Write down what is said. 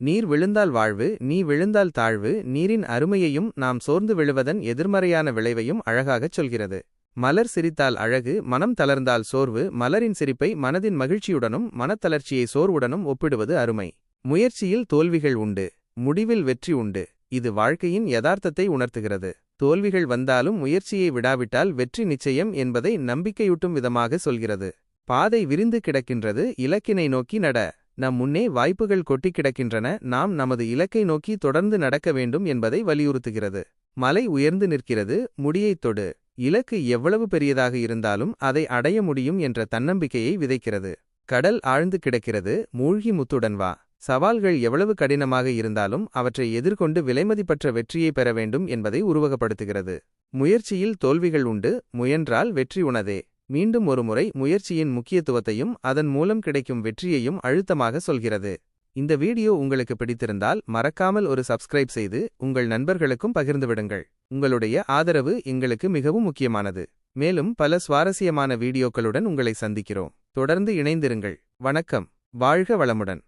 நீர் விழுந்தால் வாழ்வு நீ விழுந்தால் தாழ்வு நீரின் அருமையையும் நாம் சோர்ந்து விழுவதன் எதிர்மறையான விளைவையும் அழகாகச் சொல்கிறது. மலர் சிரித்தால் அழகு மனம் தளர்ந்தால் சோர்வு மலரின் சிரிப்பை மனதின் மகிழ்ச்சியுடனும் மனத்தளர்ச்சியை சோர்வுடனும் ஒப்பிடுவது அருமை. முயற்சியில் தோல்விகள் உண்டு முடிவில் வெற்றி உண்டு இது வாழ்க்கையின் யதார்த்தத்தை உணர்த்துகிறது. தோல்விகள் வந்தாலும் முயற்சியை விடாவிட்டால் வெற்றி நிச்சயம் என்பதை நம்பிக்கையூட்டும் விதமாக சொல்கிறது. பாதை விரிந்து கிடக்கின்றது இலக்கினை நோக்கி நட. நம் முன்னே வாய்ப்புகள் கொட்டிக் கிடக்கின்றன நாம் நமது இலக்கை நோக்கி தொடர்ந்து நடக்க வேண்டும் என்பதை வலியுறுத்துகிறது. மலை உயர்ந்து நிற்கிறது முடியைத் தொடு. இலக்கு எவ்வளவு பெரியதாக இருந்தாலும் அதை அடைய முடியும் என்ற தன்னம்பிக்கையை விதைக்கிறது. கடல் ஆழ்ந்து கிடக்கிறது மூழ்கி முத்துடன் வா. சவால்கள் எவ்வளவு கடினமாக இருந்தாலும் அவற்றை எதிர்கொண்டு விலைமதிப்பற்ற வெற்றியை பெற வேண்டும் என்பதை உருவகப்படுத்துகிறது. முயற்சியில் தோல்விகள் உண்டு முயன்றால் வெற்றி உணதே. மீண்டும் ஒருமுறை முயற்சியின் முக்கியத்துவத்தையும் அதன் மூலம் கிடைக்கும் வெற்றியையும் அழுத்தமாக சொல்கிறது. இந்த வீடியோ உங்களுக்கு பிடித்திருந்தால் மறக்காமல் ஒரு சப்ஸ்கிரைப் செய்து உங்கள் நண்பர்களுக்கும் பகிர்ந்துவிடுங்கள். உங்களுடைய ஆதரவு எங்களுக்கு மிகவும் முக்கியமானது. மேலும் பல சுவாரஸ்யமான வீடியோக்களுடன் உங்களை சந்திக்கிறோம். தொடர்ந்து இணைந்திருங்கள். வணக்கம். வாழ்க வளமுடன்.